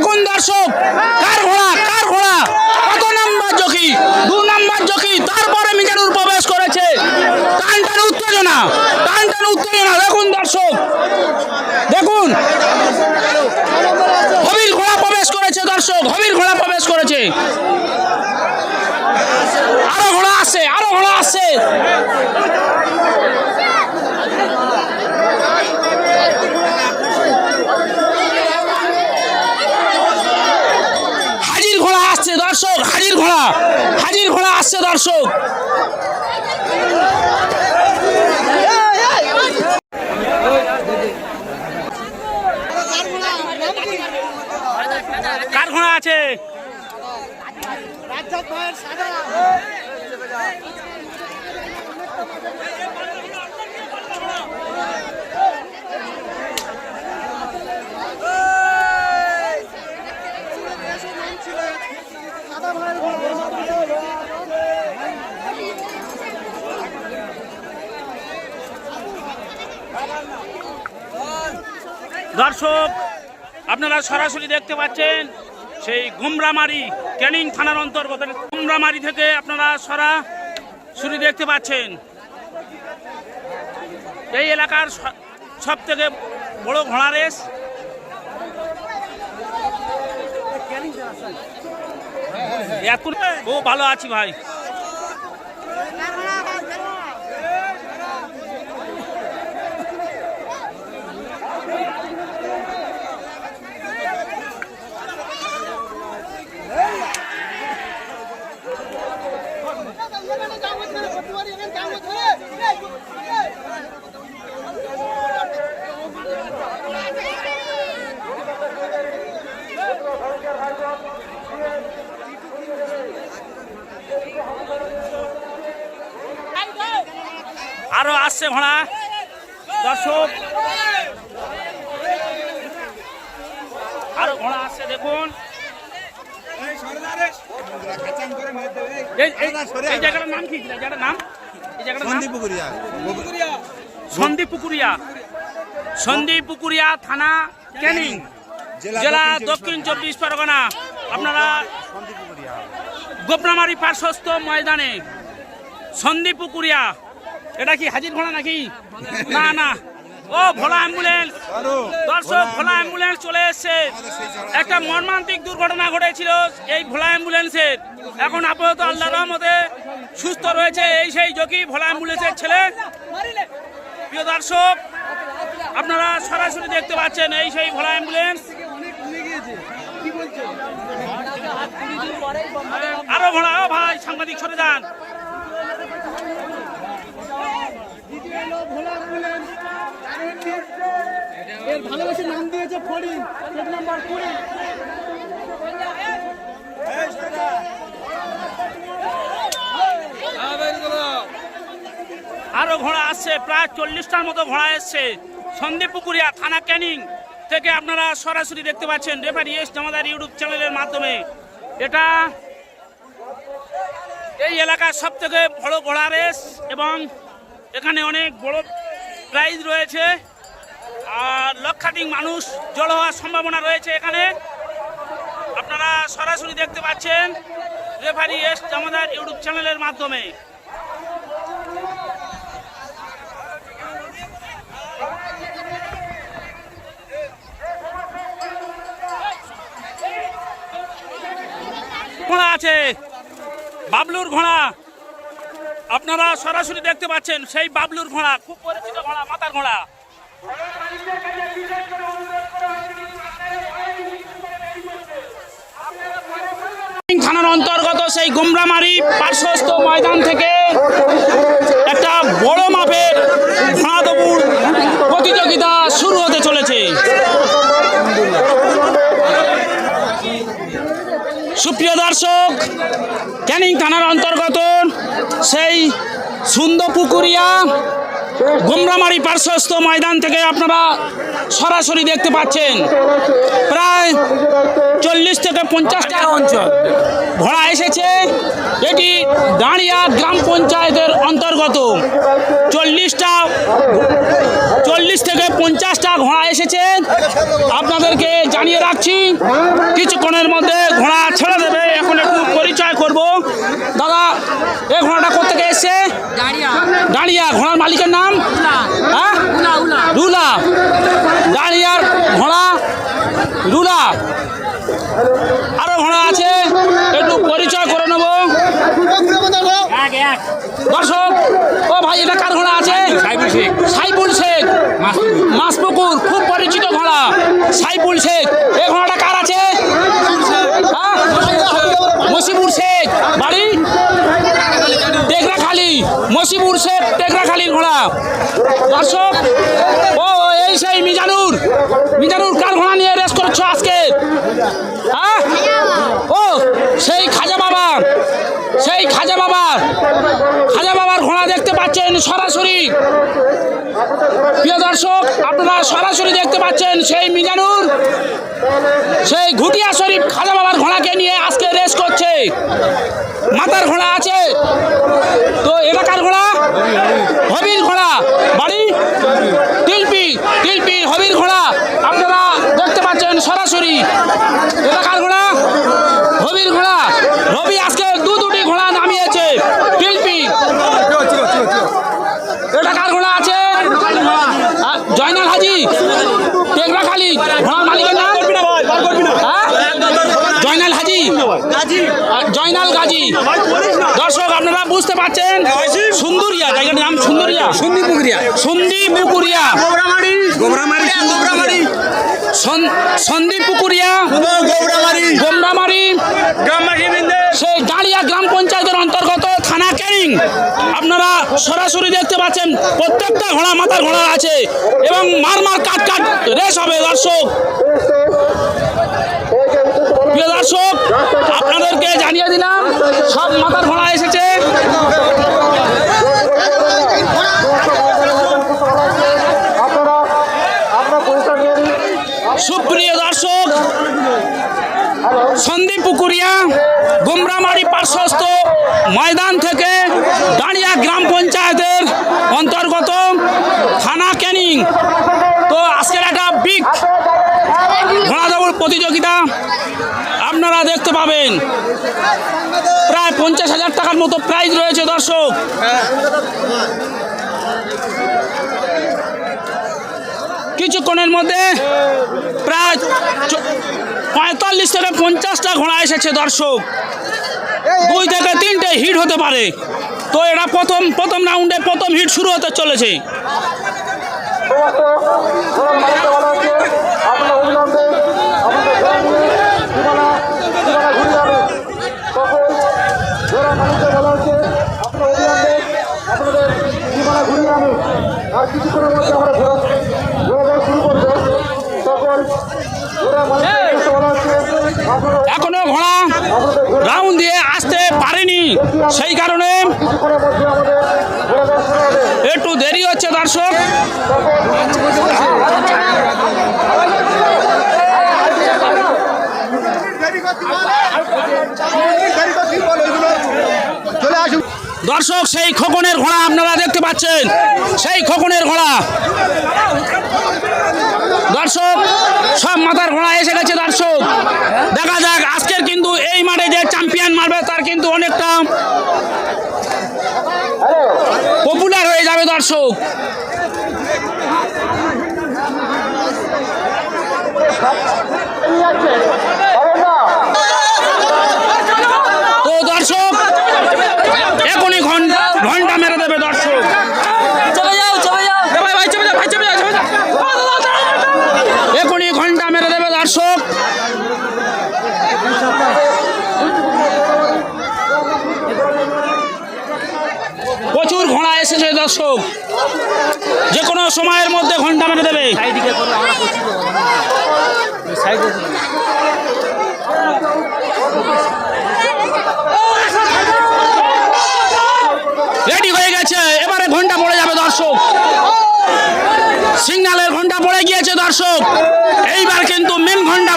দেখুন দর্শক কার ঘোড়া কার ঘোড়া? কত নাম্বার জকি দু নাম্বার জকি তারপরে মিজানুর প্রবেশ করেছে। টান উত্তেজনা টান উত্তেজনা, দেখুন দর্শক। দেখুন। হবির ঘোড়া প্রবেশ করেছে দর্শক হবির ঘোড়া প্রবেশ করেছে। আরও ঘোড়া আসছে আরও ঘোড়া আসছে হাজির ঘোড়া আসছে দর্শক হাজির ঘোড়া হাজির ঘোড়া আসছে দর্শক কার ঘোড়া আছে দর্শক আপনারা সরাসরি দেখতে পাচ্ছেন সেই গুমরামারি ক্যানিং থানার অন্তর্গত গুমরামারি থেকে আপনারা সরাসরি দেখতে পাচ্ছেন। এই এলাকার সব থেকে বড় ঘোড়া রেস। ও ভালো আছি ভাই। আরও আসছে ঘোড়া দর্শক আরও ঘোড়া আসছে দেখুন। এই- জায়গাটার নাম কি? ছিল? জায়গাটার নাম? এই জায়গাটার নাম? সন্দীপ পুকুরিয়া। সন্দীপ পুকুরিয়া থানা ক্যানিং জেলা দক্ষিণ চব্বিশ পরগনা। আপনারা গোপনামারি পার্শ্বস্থ ময়দানে সন্দীপ পুকুরিয়া এটা কি হাজির ঘোড়া নাকি? না না। ও, ভোলা অ্যাম্বুলেন্স। দর্শক, ভোলা অ্যাম্বুলেন্স চলে এসছে। একটা মর্মান্তিক দুর্ঘটনা ঘটেছিল এই ভোলা অ্যাম্বুলেন্সের। এখন আপাতত আল্লাহ রহমতে সুস্থ রয়েছে এই সেই যোগী ভোলা অ্যাম্বুলেন্সের ছেলে। প্রিয় দর্শক, আপনারা সরাসরি দেখতে পাচ্ছেন এই সেই ভোলা অ্যাম্বুলেন্স। আরও ভোলা ভাই, সাংবাদিক সরে যান। এর নাম দিয়েছে আরও ঘোড়া আসছে, প্রায় চল্লিশটার মতো ঘোড়া এসছে। সন্দীপ পুকুরিয়া থানা ক্যানিং থেকে আপনারা সরাসরি দেখতে পাচ্ছেন। রেফারি এস জামাদার ইউটিউব চ্যানেলের মাধ্যমে। এটা এই এলাকার সব থেকে বড় ঘোড়া রেস এবং এখানে অনেক বড় প্রাইজ রয়েছে। আর লক্ষাধিক মানুষ জড়ো হওয়ার সম্ভাবনা রয়েছে এখানে। আপনারা সরাসরি দেখতে পাচ্ছেন রেফারি এস জামাদার ইউটিউব চ্যানেলের মাধ্যমে। ঘোড়া আছে। বাবলুর ঘোড়া। আপনারা সরাসরি দেখতে পাচ্ছেন সেই বাবলুর ঘোড়া, খুব পরিচিত ঘোড়া, মাতার ঘোড়া। থানার অন্তর্গত সেই গুমরামারি পার্শ্বস্থ ময়দান থেকে একটা বড় মাপের ঘোড়া প্রতিযোগিতা শুরু হতে চলেছে। সুপ্রিয় দর্শক, ক্যানিং থানার অন্তর্গত সেই সুন্দরপুকুরিয়া গোমরামারি পার্শ্বস্থ ময়দান থেকে আপনারা সরাসরি দেখতে পাচ্ছেন। প্রায় চল্লিশ থেকে পঞ্চাশটা অঞ্চল ঘোড়া এসেছে। এটি দাঁড়িয়া গ্রাম পঞ্চায়েতের অন্তর্গত। চল্লিশটা চল্লিশ থেকে পঞ্চাশটা ঘোড়া এসেছে। আপনাদেরকে জানিয়ে রাখছি, কিছুক্ষণের মধ্যে ঘোড়া ছেড়ে দেবে। এখন একটু পরিচয় করব দাদা এই ঘোড়াটা কোথেকে এসছে দাঁড়িয়া ঘোড়ার মালিকের নাম? হ্যাঁ? রুলা। দাঁড়িয়ার ঘোড়া রুলা। আরও ঘোড়া আছে। একটু পরিচয় করে নেব। দর্শক ও ভাই এটা কার ঘোড়া আছে? সাইফুল শেখ। মাসপুকুর। খুব পরিচিত ঘোড়া। সাইফুল শেখ। এই ঘোড়াটা কার আছে? হ্যাঁ? মসিবুর শেখ। বাড়ি? টেকরাখালি মসিবুর শেখ টেকরাখালির ঘোড়া। দর্শক, ও, এই সেই মিজানুর। মিজানুর, কার ঘোড়া নিয়ে রেস করছ আজকে? হ্যাঁ? ও, সেই খাজা বাবা সেই খাজা বাবা খাজা বাবার ঘোড়া দেখতে পাচ্ছেন সরাসরি। প্রিয় দর্শক, আপনারা সরাসরি দেখতে পাচ্ছেন সেই মিজানুর, সেই ঘুটিয়া শরীফ খাজা বাবার ঘোড়াকে নিয়ে আজকে রেস করছে। মাতার ঘোড়া আছে। তো এলাকার ঘোড়া, হবির ঘোড়া, বাড়ি তিলপি তিলপি, হবির ঘোড়া, আপনারা দেখতে পাচ্ছেন সরাসরি। এলাকার ঘোড়া, হবির ঘোড়া। রবি আজকে দু দুটি ঘোড়া নামিয়েছে তিলপি এটা কার ঘোড়া আছে আ, টেকরাখালি ঘোড়ার মালিকের নাম? হ্যাঁ? জয়নাল হাজি? জয়নাল গাজী? দর্শক আপনারা বুঝতে পারছেন? সুন্দরিয়া জায়গাটার নাম সুন্দরিয়া। সন্দীপ পুকুরিয়া সন্দীপ পুকুরিয়া সন্দীপ পুকুরিয়া গোবরামারি। গোমরামারি গ্রামবাসী সেই ডালিয়া গ্রাম অন্তর্গত থানা আপনারা সরাসরি দেখতে পাচ্ছেন, প্রত্যেকটা ঘোড়া মাথার ঘোড়া আছে এবং মার মার কাট কাট রেস হবে দর্শক। দর্শক, আপনাদেরকে জানিয়ে দিলাম, সব মাথার ঘোড়া এসেছে সুপ্রিয় দর্শক, সন্দীপ পুকুরিয়া, গুমরামারি পার্শ্বস্থ ময়দান থেকে দাঁড়িয়া গ্রাম পঞ্চায়েতের অন্তর্গত থানা ক্যানিং। তো আজকের একটা বিগ ঘোড়া দৌড় প্রতিযোগিতা আপনারা দেখতে পাবেন। প্রায় পঞ্চাশ হাজার টাকার মতো প্রাইজ রয়েছে দর্শক। কিছুক্ষণের মধ্যে প্রায় পঁয়তাল্লিশ থেকে পঞ্চাশটা ঘোড়া এসেছে দর্শক। দুই থেকে তিনটে হিট হতে পারে। তো এটা প্রথম প্রথম রাউন্ডে প্রথম হিট শুরু হতে চলেছে আমরা ঘোরা ঘোরা শুরু করব তখন ঘোরা মানুষ বলা হচ্ছে আপনারা এখনও ঘোড়া রাউন্ড দিয়ে আসতে পারেনি সেই কারণে একটু দেরি হচ্ছে দর্শক। দর্শক, সেই খোকনের ঘোড়া আপনারা দেখতে পাচ্ছেন। সেই খোকনের ঘোড়া। দর্শক, সব মাথার ঘোড়া এসে গেছে দর্শক। দেখা যাক, আজকের কিন্তু এই মাঠে যে চ্যাম্পিয়ন মারবে, তার কিন্তু অনেকটা পপুলার হয়ে যাবে দর্শক এখনই ঘণ্টা ঘণ্টা মেরে দেবে দর্শক চলে যাও চলে যাও ভাই ভাই চলে যাও ভাই চলে যাও চলে যাও এখনই ঘণ্টা মেরে দেবে দর্শক প্রচুর ঘোড়া এসেছে দর্শক যে কোনো সময়ের মধ্যে ঘণ্টা মেরে দেবে। রেডি হয়ে গেছে এবারে ঘণ্টা পড়ে যাবে দর্শক। সিগন্যালের ঘণ্টা পড়ে গিয়েছে দর্শক। এইবার কিন্তু মেন ঘণ্টা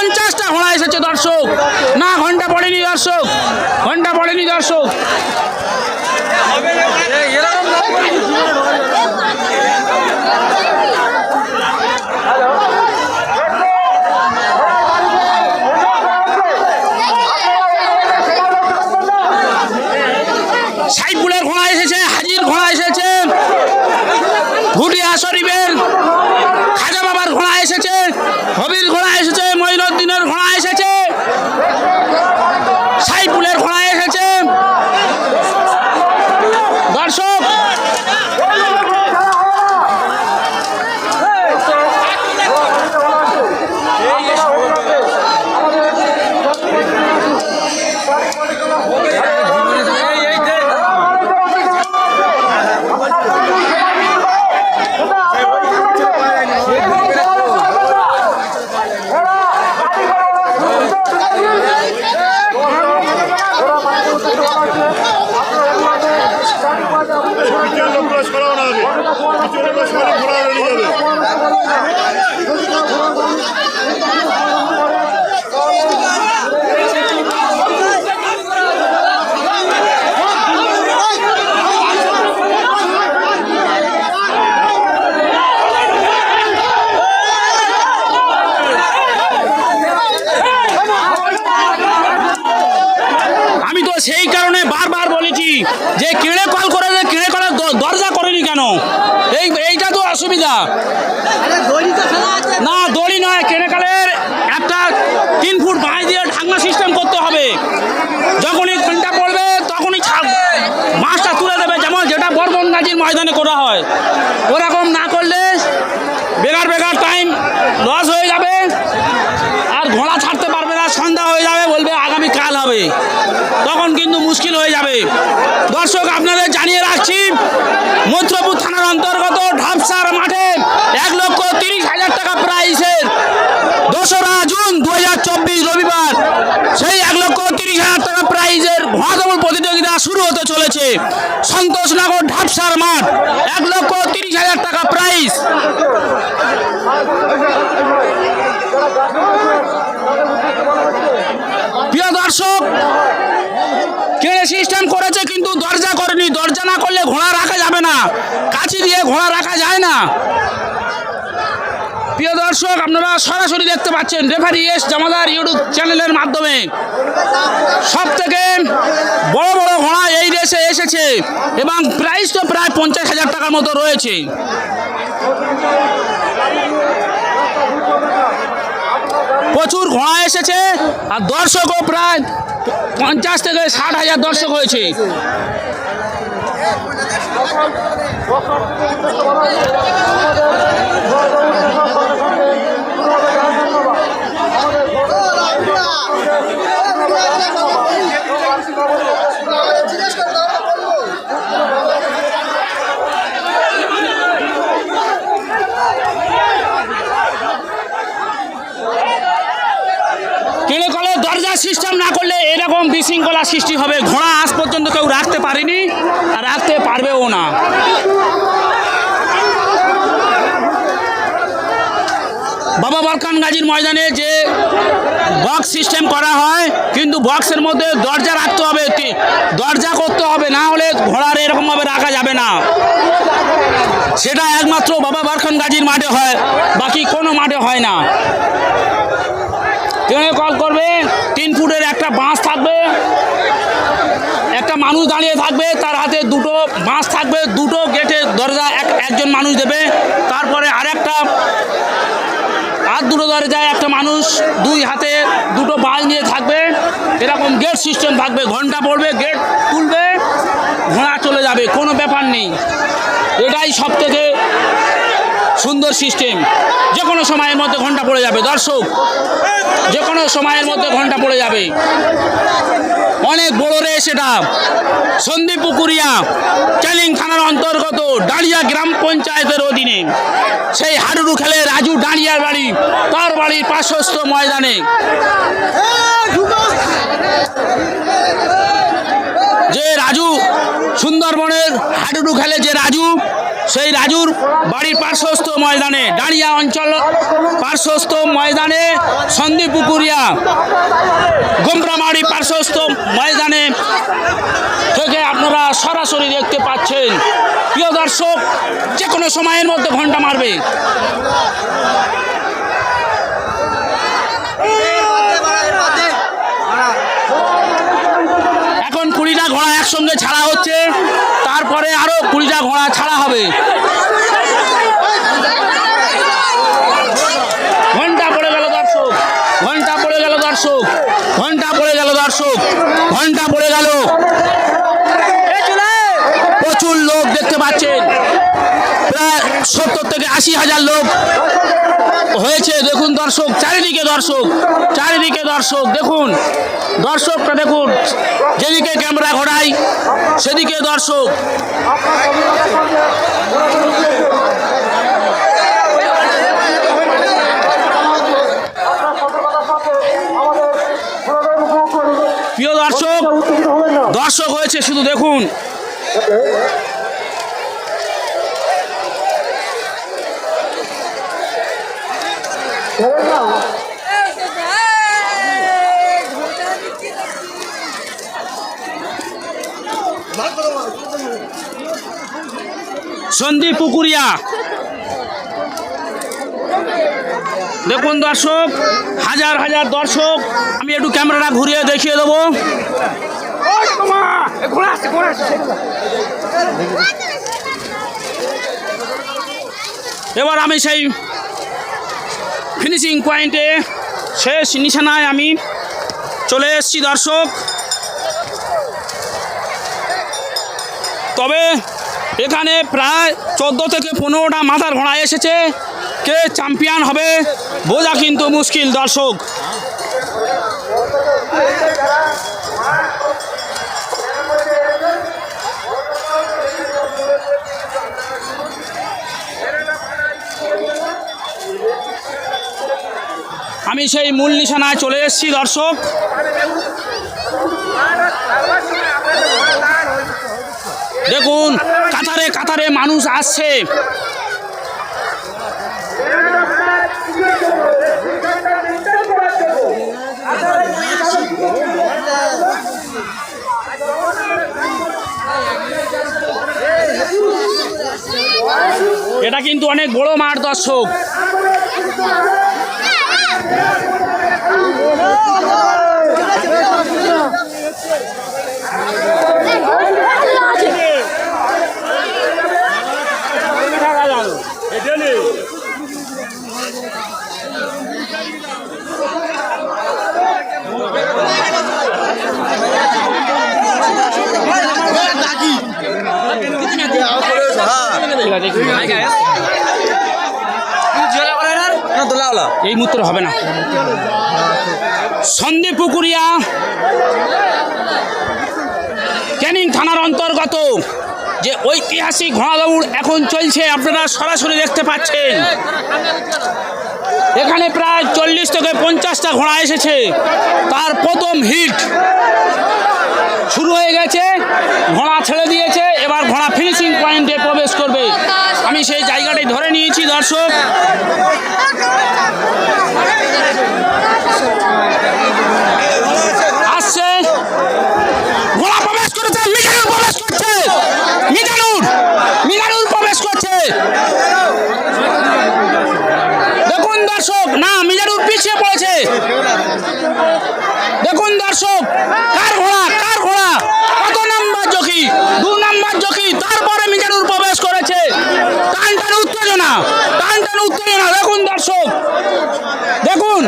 পঞ্চাশটা ঘোড়া এসেছে দর্শক না ঘণ্টা পড়েনি দর্শক ঘণ্টা পড়েনি দর্শক সাইফুলের ঘোড়া এসেছে হাজির ঘোড়া এসেছে ভুটিয়া শরীফের খাজা বাবার ঘোড়া এসেছে হবির ঘোড়া এসেছে মঈনুদ্দিনের ঘোড়া এসেছে সাইফুলের ঘোড়া এসেছে দর্শক পিছনের লোকগুলো সরানো হবে পিছনের লোকগুলো সরে ঘোরা নিয়ে যাবে আমি তো সেই কারণে বারবার বলেছি যে কিড়ে কল করে যে কিড়ে কলের দ- দরজা করেনি কেন এই এইটা তো অসুবিধা না দড়ি নয় কেড়ে কলের একটা তিন ফুট বাঁশ দিয়ে ঢাকনা সিস্টেম করতে হবে যখনই ঘণ্টা পড়বে তখনই ছাড় মাছটা তুলে দেবে যেমন যেটা গাজীর ময়দানে করা হয়। ওরকম না করলে বেকার বেকার টাইম লস হয়ে যাবে। আর ঘোড়া ছাড়তে পারবে না সন্ধ্যা হয়ে যাবে বলবে আগামী কাল হবে। তখন কিন্তু মুশকিল হয়ে যাবে। দর্শক আপনাদের জানিয়ে রাখছি মৈত্রপুর থানার অন্তর্গত ঢাপসার মাঠে এক লক্ষ তিরিশ হাজার টাকা প্রাইসের দোসরা জুন দু হাজার চব্বিশ রবিবার সেই এক লক্ষ তিরিশ হাজার টাকা প্রাইজের মহাদমল শুরু হতে চলেছে। সন্তোষনগর ঢাপসার মাঠ, এক লক্ষ তিরিশ হাজার টাকা প্রাইস প্রিয় দর্শক, কেড়ে সিস্টেম করেছে কিন্তু দরজা করেনি। দরজা না করলে ঘোড়া রাখা যাবে না। কাছি দিয়ে ঘোড়া রাখা যায় না। দর্শক, আপনারা সরাসরি দেখতে পাচ্ছেন রেফারি এস জামাদার ইউটিউব চ্যানেলের মাধ্যমে। সব থেকে বড় বড় ঘোড়া এই রেসে এসেছে এবং প্রাইস তো প্রায় পঞ্চাশ হাজার টাকার মতো রয়েছে। প্রচুর ঘোড়া এসেছে আর দর্শকও প্রায় পঞ্চাশ থেকে ষাট হাজার দর্শক হয়েছে কেড়ে কলে দরজা সিস্টেম না করলে এরকম বিশৃঙ্খলা সৃষ্টি হবে, ঘোড়া আজ পর্যন্ত কেউ রাখতে পারেনি, আর রাখতে পারবেও না। বাবা বালকান গাজীর ময়দানে যে বক্স সিস্টেম করা হয়, কিন্তু বক্সের মধ্যে দরজা রাখতে হবে দরজা করতে হবে, না হলে ঘোড়ার এরকমভাবে রাখা যাবে না। সেটা একমাত্র বাবা বারখান গাজীর মাঠে হয়, বাকি কোনো মাঠে হয় না। ট্রেনে কল করবে, তিন ফুটের একটা বাঁশ থাকবে মানুষ দাঁড়িয়ে থাকবে, তার হাতে দুটো বাঁশ থাকবে, দুটো গেটে দরজা এক, একজন মানুষ দেবে, তারপরে আরেকটা, আর দুটো দরজায় একটা মানুষ দুই হাতে দুটো বাল নিয়ে থাকবে, এরকম গেট সিস্টেম থাকবে, ঘণ্টা পড়বে গেট তুলবে, ঘোড়া চলে যাবে, কোনো ব্যাপার নেই। এটাই সব থেকে সুন্দর সিস্টেম। যে কোনো সময়ের মধ্যে ঘণ্টা পড়ে যাবে, দর্শক। যে কোনো সময়ের মধ্যে ঘণ্টা পড়ে যাবে। অনেক বড় রে সেটা সন্দীপ পুকুরিয়া ক্যানিং থানার অন্তর্গত ডালিয়া গ্রাম পঞ্চায়েতের অধীনে। সেই হাডুডু খেলে রাজু ডালিয়ার বাড়ি, তার বাড়ির পার্শ্বস্থ ময়দানে। যে রাজু, সুন্দরবনের হাডুডু খেলে যে রাজু সেই রাজুর বাড়ির পার্শ্বস্থ ময়দানে ডাড়িয়া অঞ্চল পার্শ্বস্থ ময়দানে সন্দীপ পুকুরিয়া গোমরামারি পার্শ্বস্থ ময়দানে থেকে আপনারা সরাসরি দেখতে পাচ্ছেন। প্রিয় দর্শক যে কোনো সময়ের মধ্যে ঘণ্টা মারবে। এখন কুড়িটা ঘোড়া একসঙ্গে ছাড়া হচ্ছে। তারপরে আরও কুড়িটা ঘোড়া ছাড়া হবে। ঘণ্টা পড়ে গেল দর্শক, ঘণ্টা পড়ে গেল দর্শক, ঘণ্টা পড়ে গেল দর্শক, ঘণ্টা পড়ে গেল। প্রচুর লোক দেখতে পাচ্ছেন। সত্তর থেকে আশি হাজার লোক হয়েছে। দেখুন দর্শক, চারিদিকে দর্শক চারিদিকে দর্শক, দেখুন। দর্শকটা দেখুন, যেদিকে ক্যামেরা ঘোরাই সেদিকে দর্শক। প্রিয় দর্শক দর্শক হয়েছে শুধু দেখুন। সন্দীপ পুকুরিয়া। দেখুন দর্শক, হাজার হাজার দর্শক, আমি একটু ক্যামেরাটা ঘুরিয়ে দেখিয়ে দেবো। এবার আমি সেই ফিনিশিং পয়েন্টে শেষ নিশানায় আমি চলে এসেছি, দর্শক। তবে এখানে প্রায় চোদ্দ থেকে পনেরোটা মাথার ঘোড়া এসেছে। কে চ্যাম্পিয়ন হবে, বোঝা কিন্তু মুশকিল, দর্শক। আমি সেই মূল নিশানায় চলে এসেছি, দর্শক। দেখুন, কাতারে কাতারে মানুষ আসছে। এটা কিন্তু অনেক বড় মাঠ, দর্শক। মুহূর্তে হবে না। সন্দীপ পুকুরিয়া, ক্যানিং থানার অন্তর্গত যে ঐতিহাসিক ঘোড়া দৌড় এখন চলছে, আপনারা সরাসরি দেখতে পাচ্ছেন। এখানে প্রায় চল্লিশ থেকে পঞ্চাশটা ঘোড়া এসেছে। তার প্রথম হিট শুরু হয়ে গেছে, ঘোড়া ছেড়ে দিয়েছে, এবার ঘোড়া ফিনিশিং পয়েন্টে প্রবেশ করবে। আমি সেই জায়গাটাই ধরে নিয়েছি, দর্শক। আসছে। ঘোড়া প্রবেশ করেছে প্রবেশ করছে। প্রবেশ করছে। দেখুন না পিছিয়ে পড়েছে। দেখুন দর্শক কার ঘোড়া কার ঘোড়া কত নাম্বার জকি দু নাম্বার জকি তারপরে মিজানুর প্রবেশ করেছে টান টান উত্তেজনা টান টান উত্তেজনা দেখুন দর্শক দেখুন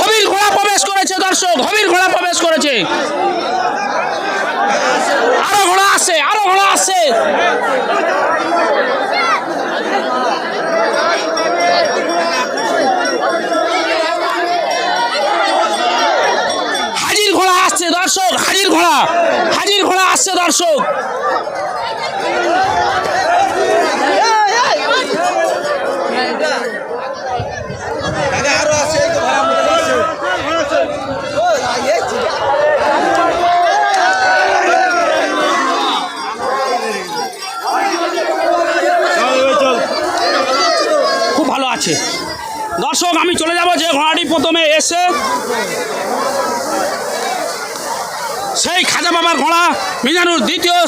হবির ঘোড়া প্রবেশ করেছে দর্শক হবির ঘোড়া প্রবেশ করেছে আরও ঘোড়া আছে, আরও ঘোড়া আছে। হাজির ঘোড়া আসছে দর্শক, হাজির ঘোড়া হাজির ঘোড়া আসছে দর্শক আছে দর্শক আমি চলে যাব যে ঘোড়াটি প্রথমে এসে সেই খাজা বাবার ঘোড়া মিজানুর দ্বিতীয়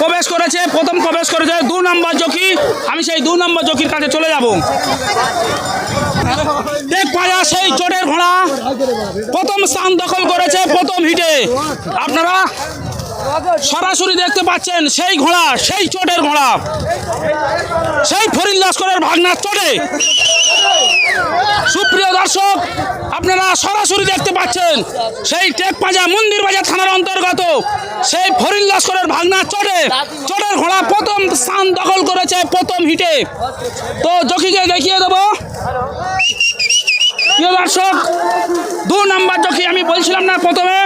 প্রবেশ করেছে, প্রথম প্রবেশ করেছে দু নম্বর জকি। আমি সেই দু নম্বর জকির কাছে চলে যাব। দেখ সেই চোটের ঘোড়া। প্রথম স্থান দখল করেছে প্রথম হিটে। আপনারা সরাসরি দেখতে পাচ্ছেন সেই ঘোড়া, সেই চোটের ঘোড়া। সেই ফরিদ লস্করের ভাগনার চোটে। সুপ্রিয় দর্শক, আপনারা সরাসরি দেখতে পাচ্ছেন, সেই টেক পাজা মন্দির বাজার থানার অন্তর্গত, সেই ফরিদ লস্করের ভাগনা চটে, চটের ঘোড়া প্রথম স্থান দখল করেছে প্রথম হিটে। তো জকিকে দেখিয়ে দেবো। প্রিয় দর্শক, দু নাম্বার জকি, আমি বলছিলাম না প্রথমে।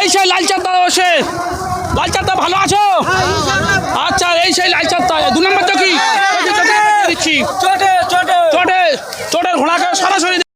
এই সেই লালচাঁদা বসে লালচাঁদা ভালো আছো? আচ্ছা এই সেই লালচাঁদা দু নম্বর জকি দিচ্ছি। চটে চটে। চটে চটের ঘোড়াকে সরাসরি